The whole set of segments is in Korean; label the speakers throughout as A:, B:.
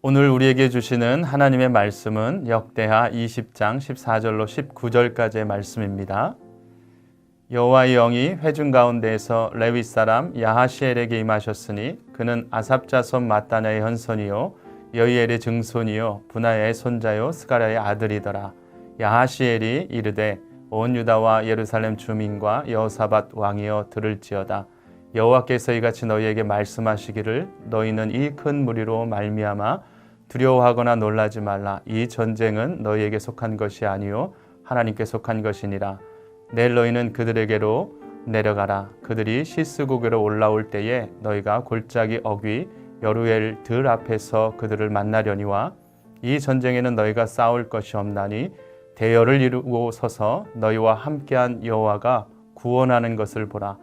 A: 오늘 우리에게 주시는 하나님의 말씀은 역대하 20장 14절로 19절까지의 말씀입니다. 여호와의 영이 회중 가운데에서 레위 사람 야하시엘에게 임하셨으니 그는 아삽 자손 마따냐의 현손이요 여이엘의 증손이요 분하야의 손자요 스가랴의 아들이더라. 야하시엘이 이르되 온 유다와 예루살렘 주민과 여호사밧 왕이여 들을지어다. 여호와께서 이같이 너희에게 말씀하시기를 너희는 이 큰 무리로 말미암아 두려워하거나 놀라지 말라. 이 전쟁은 너희에게 속한 것이 아니요 하나님께 속한 것이니라. 내일 너희는 그들에게로 내려가라. 그들이 시스고개로 올라올 때에 너희가 골짜기 어귀 여루엘 들 앞에서 그들을 만나려니와 이 전쟁에는 너희가 싸울 것이 없나니 대열을 이루고 서서 너희와 함께한 여호와가 구원하는 것을 보라.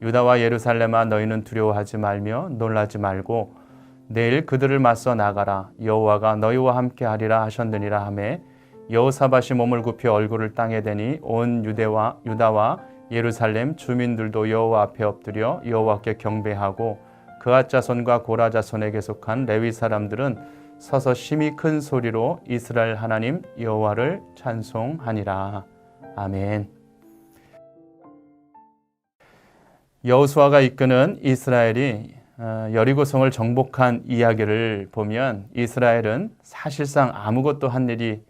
A: 유다와 예루살렘아 너희는 두려워하지 말며 놀라지 말고 내일 그들을 맞서 나가라 여호와가 너희와 함께 하리라 하셨느니라 하매 여호사밧이 몸을 굽혀 얼굴을 땅에 대니 온 유대와 유다와 예루살렘 주민들도 여호와 앞에 엎드려 여호와께 경배하고 그앗 자손과 고라 자손에게 속한 레위 사람들은 서서 심히 큰 소리로 이스라엘 하나님 여호와를 찬송하니라 아멘. 여호수아가 이끄는 이스라엘이 어, 여리고성을 정복한 이야기를 보면 이스라엘은 사실상 아무것도 한 일이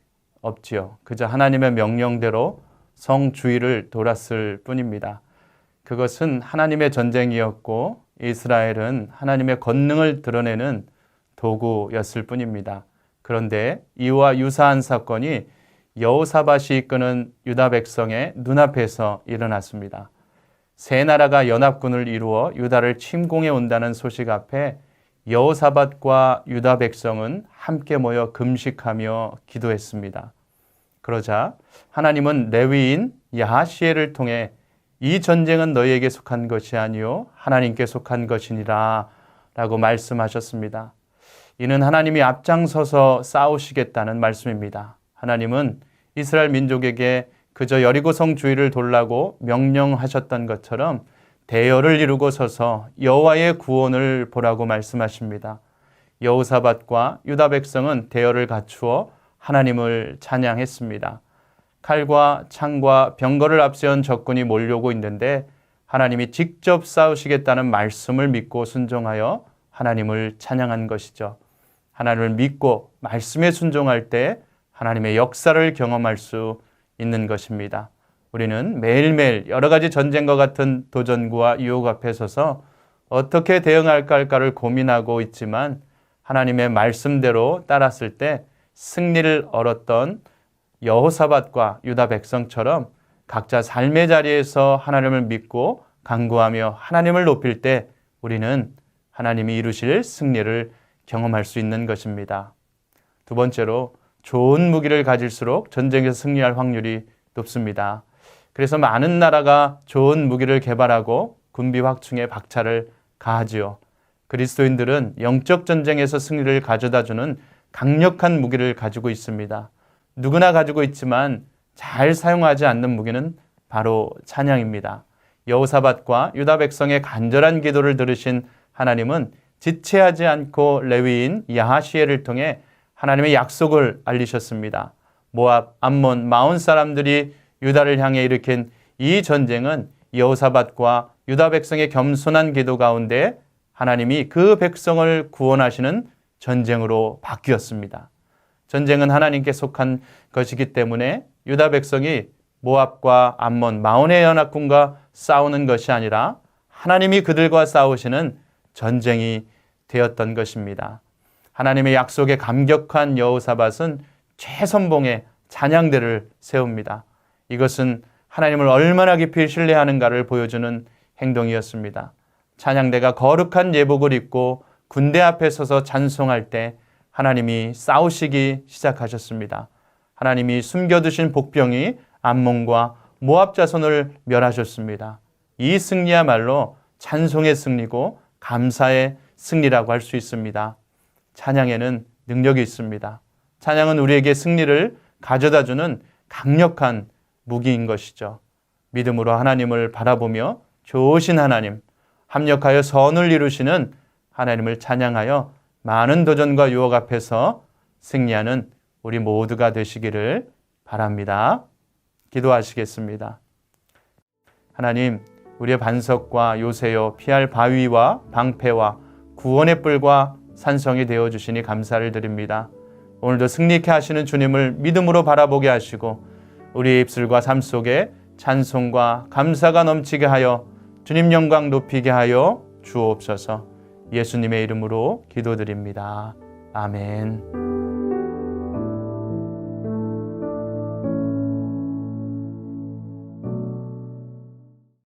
A: 없지요. 그저 하나님의 명령대로 성 주위를 돌았을 뿐입니다. 그것은 하나님의 전쟁이었고 이스라엘은 하나님의 권능을 드러내는 도구였을 뿐입니다. 그런데 이와 유사한 사건이 여호사밧이 이끄는 유다 백성의 눈앞에서 일어났습니다. 세 나라가 연합군을 이루어 유다를 침공해 온다는 소식 앞에 여호사밧과 유다 백성은 함께 모여 금식하며 기도했습니다. 그러자 하나님은 레위인 야하시엘을 통해 이 전쟁은 너희에게 속한 것이 아니요 하나님께 속한 것이니라 라고 말씀하셨습니다. 이는 하나님이 앞장서서 싸우시겠다는 말씀입니다. 하나님은 이스라엘 민족에게 그저 여리고성 주위를 돌라고 명령하셨던 것처럼 대열을 이루고 서서 여호와의 구원을 보라고 말씀하십니다. 여호사밧과 유다 백성은 대열을 갖추어 하나님을 찬양했습니다. 칼과 창과 병거를 앞세운 적군이 몰려오고 있는데 하나님이 직접 싸우시겠다는 말씀을 믿고 순종하여 하나님을 찬양한 것이죠. 하나님을 믿고 말씀에 순종할 때 하나님의 역사를 경험할 수 있는 것입니다. 우리는 매일매일 여러 가지 전쟁과 같은 도전과 유혹 앞에 서서 어떻게 대응할까 할까를 고민하고 있지만 하나님의 말씀대로 따랐을 때 승리를 얻었던 여호사밧과 유다 백성처럼 각자 삶의 자리에서 하나님을 믿고 강구하며 하나님을 높일 때 우리는 하나님이 이루실 승리를 경험할 수 있는 것입니다. 두 번째로 좋은 무기를 가질수록 전쟁에서 승리할 확률이 높습니다. 그래서 많은 나라가 좋은 무기를 개발하고 군비 확충에 박차를 가하지요. 그리스도인들은 영적 전쟁에서 승리를 가져다 주는 강력한 무기를 가지고 있습니다. 누구나 가지고 있지만 잘 사용하지 않는 무기는 바로 찬양입니다. 여호사밧과 유다 백성의 간절한 기도를 들으신 하나님은 지체하지 않고 레위인 야하시엘을 통해 하나님의 약속을 알리셨습니다. 모압, 암몬, 마온 사람들이 유다를 향해 일으킨 이 전쟁은 여호사밧과 유다 백성의 겸손한 기도 가운데 하나님이 그 백성을 구원하시는 전쟁으로 바뀌었습니다. 전쟁은 하나님께 속한 것이기 때문에 유다 백성이 모압과 암몬, 마온의 연합군과 싸우는 것이 아니라 하나님이 그들과 싸우시는 전쟁이 되었던 것입니다. 하나님의 약속에 감격한 여호사밧은 최선봉의 찬양대를 세웁니다. 이것은 하나님을 얼마나 깊이 신뢰하는가를 보여주는 행동이었습니다. 찬양대가 거룩한 예복을 입고 군대 앞에 서서 찬송할 때 하나님이 싸우시기 시작하셨습니다. 하나님이 숨겨두신 복병이 암몬과 모압 자손을 멸하셨습니다. 이 승리야말로 찬송의 승리고 감사의 승리라고 할 수 있습니다. 찬양에는 능력이 있습니다. 찬양은 우리에게 승리를 가져다 주는 강력한 무기인 것이죠. 믿음으로 하나님을 바라보며 좋으신 하나님, 합력하여 선을 이루시는 하나님을 찬양하여 많은 도전과 유혹 앞에서 승리하는 우리 모두가 되시기를 바랍니다. 기도하시겠습니다. 하나님, 우리의 반석과 요새요 피할 바위와 방패와 구원의 뿔과 산성이 되어 주시니 감사를 드립니다. 오늘도 승리케 하시는 주님을 믿음으로 바라보게 하시고 우리의 입술과 삶 속에 찬송과 감사가 넘치게 하여 주님 영광 높이게 하여 주옵소서. 예수님의 이름으로 기도드립니다. 아멘.